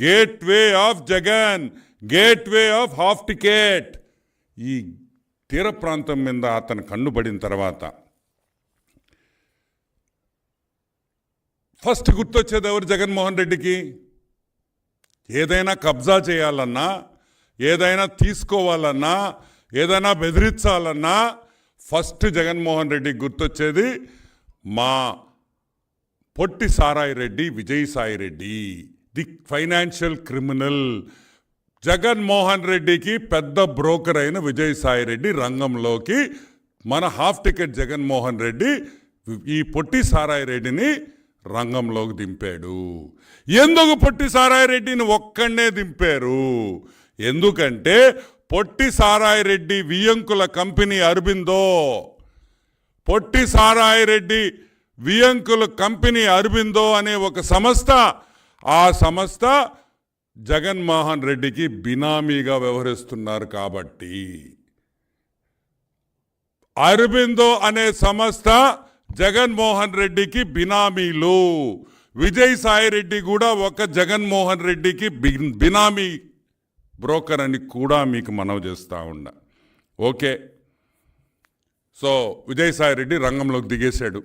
Gate way of Jagan gate way of half ticket ఈ తీర ప్రాంతం మీద అతను కన్నుబడిన తర్వాత ఫస్ట్ గుర్తొచ్చేది ఎవరు? జగన్మోహన్ రెడ్డికి. ఏదైనా కబ్జా చేయాలన్నా ఏదైనా తీసుకోవాలన్నా ఏదైనా బెదిరించాలన్నా ఫస్ట్ జగన్మోహన్ రెడ్డికి గుర్తొచ్చేది మా పొట్టి సారాయి Reddy Vijayasai Reddy. The financial criminal Jaganmohan రెడ్డికి పెద్ద బ్రోకర్ అయిన విజయసాయి రెడ్డి రంగంలోకి మన హాఫ్ టికెట్ జగన్మోహన్ రెడ్డి ఈ పొట్టి సారాయి రెడ్డిని రంగంలోకి దింపాడు. ఎందుకు పొట్టి సారాయి రెడ్డిని ఒక్కడే దింపారు? ఎందుకంటే పొట్టి సారాయి రెడ్డి వియంకుల కంపెనీ అరబిందో. పొట్టి సారాయి రెడ్డి వియంకుల కంపెనీ అరబిందో అనే ఒక సంస్థ ఆ సంస్థ జగన్మోహన్ రెడ్డికి బినామీగా వ్యవహరిస్తున్నారు కాబట్టి. అరబిందో అనే సంస్థ జగన్మోహన్ రెడ్డికి బినామీలు. విజయసాయి రెడ్డి కూడా ఒక జగన్మోహన్ రెడ్డికి బినామీ బ్రోకర్ అని కూడా మీకు మనవి చేస్తూ ఉన్నా. ఓకే. సో విజయసాయి రెడ్డి రంగంలోకి దిగేశాడు.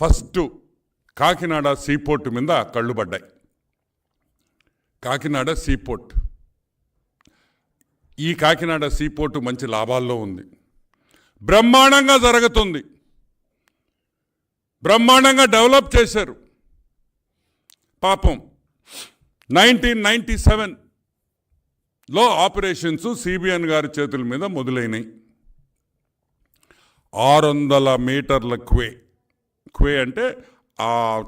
ఫస్ట్ కాకినాడ సీపోర్ట్ మీద కళ్ళు పడ్డాయి. కాకినాడ సీపోర్ట్. ఈ కాకినాడ సీపోర్ట్ మంచి లాభాల్లో ఉంది. బ్రహ్మాండంగా జరుగుతుంది. బ్రహ్మాండంగా డెవలప్ చేశారు. పాపం నైన్టీన్ నైంటీ సెవెన్లో ఆపరేషన్స్ సిబిఎన్ గారి చేతుల మీద మొదలైనాయి. ఆరు వందల మీటర్ల క్వే క్వే అంటే ఆ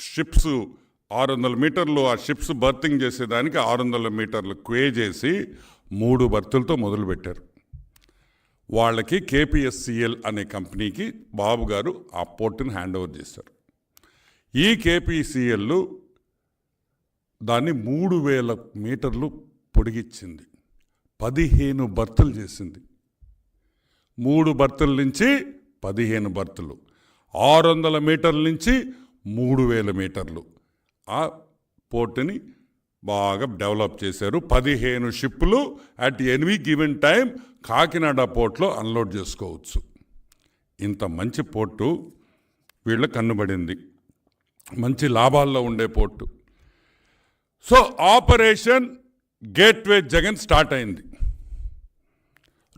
షిప్స్ ఆరు వందల మీటర్లు ఆ షిప్స్ బర్తింగ్ చేసేదానికి ఆరు వందల మీటర్లు క్వే చేసి మూడు బర్తులతో మొదలుపెట్టారు. వాళ్ళకి కేపిఎస్సిఎల్ అనే కంపెనీకి బాబు గారు ఆ పోర్టుని హ్యాండ్ ఓవర్ చేశారు. ఈ కేపీసీఎల్ దాన్ని మూడు వేల మీటర్లు పొడిగిచ్చింది. పదిహేను బర్తులు చేసింది. మూడు బర్తుల నుంచి పదిహేను బర్తులు. ఆరు వందల మీటర్ల నుంచి మూడు వేల మీటర్లు. ఆ పోర్టుని బాగా డెవలప్ చేశారు. పదిహేను షిప్పులు at any given time Kakinada పోర్ట్లో unload చేసుకోవచ్చు. ఇంత మంచి పోర్టు వీళ్ళ కన్నుబడింది. మంచి లాభాల్లో ఉండే port. So operation gateway Jagan start అయింది.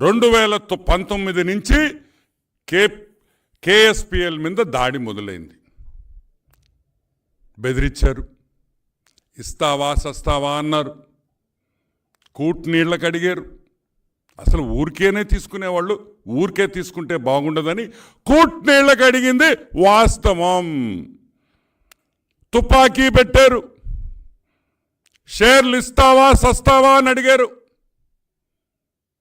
రెండు వేల పంతొమ్మిది నుంచి కే కేఎస్పిఎల్ మీద దాడి మొదలైంది. బెదిరించారు. ఇస్తావా సస్తావా అన్నారు. కూట్ నీళ్ళకి అడిగారు అసలు ఊరికేనే తీసుకునేవాళ్ళు ఊరికే తీసుకుంటే బాగుండదని కూట్ నీళ్ళకి అడిగింది వాస్తవం. తుపాకీ పెట్టారు. షేర్లు ఇస్తావా సస్తావా అని అడిగారు.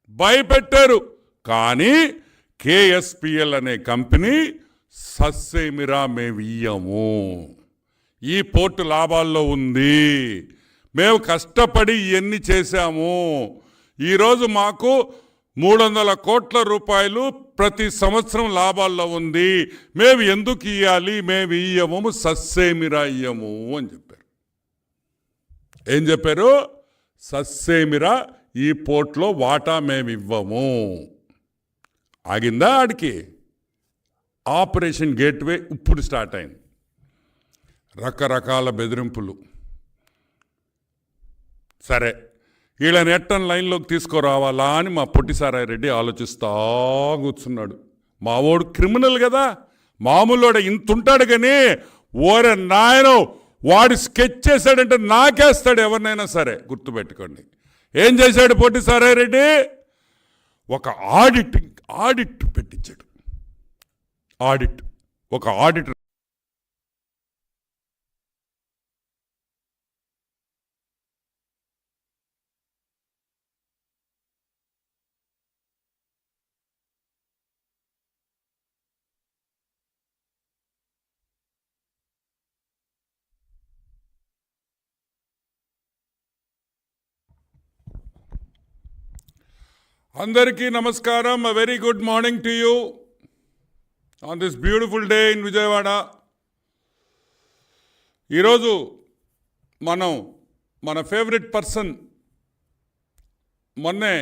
భయపెట్టారు. కానీ కేఎస్పిఎల్ అనే కంపెనీ సస్సేమిరా మేము ఈ పోర్టు లాభాల్లో ఉంది. మేము కష్టపడి ఇవన్నీ చేశాము. ఈరోజు మాకు మూడు వందల కోట్ల రూపాయలు ప్రతి సంవత్సరం లాభాల్లో ఉంది. మేము ఎందుకు ఇవ్వాలి మేము ఇయ్యము సస్సేమిరా ఇయ్యము అని చెప్పారు. ఏం చెప్పారు? సస్సేమిరా ఈ పోర్ట్లో వాటా మేము ఇవ్వము. ఆగిందా ఆడికి? ఆపరేషన్ గేట్వే ఇప్పుడు స్టార్ట్ అయింది. రకరకాల బెదిరింపులు. సరే వీళ్ళని ఎట్టని లైన్లోకి తీసుకురావాలా అని మా పొట్టిసారాయి రెడ్డి ఆలోచిస్తా కూర్చున్నాడు. మావోడు క్రిమినల్ కదా మామూలుడు ఇంత ఉంటాడు కానీ ఓరే నాయన వాడు స్కెచ్ చేశాడంటే నాకేస్తాడు ఎవరినైనా సరే గుర్తుపెట్టుకోండి. ఏం చేశాడు పొట్టి రెడ్డి? ఒక ఆడిట్ ఆడిట్ పెట్టించాడు. ఆడిట్ ఒక ఆడిటర్ అందరికీ నమస్కారం. A very good morning to you on this beautiful day in Vijayawada ఈరోజు మనం మన ఫేవరెట్ పర్సన్ మొన్నే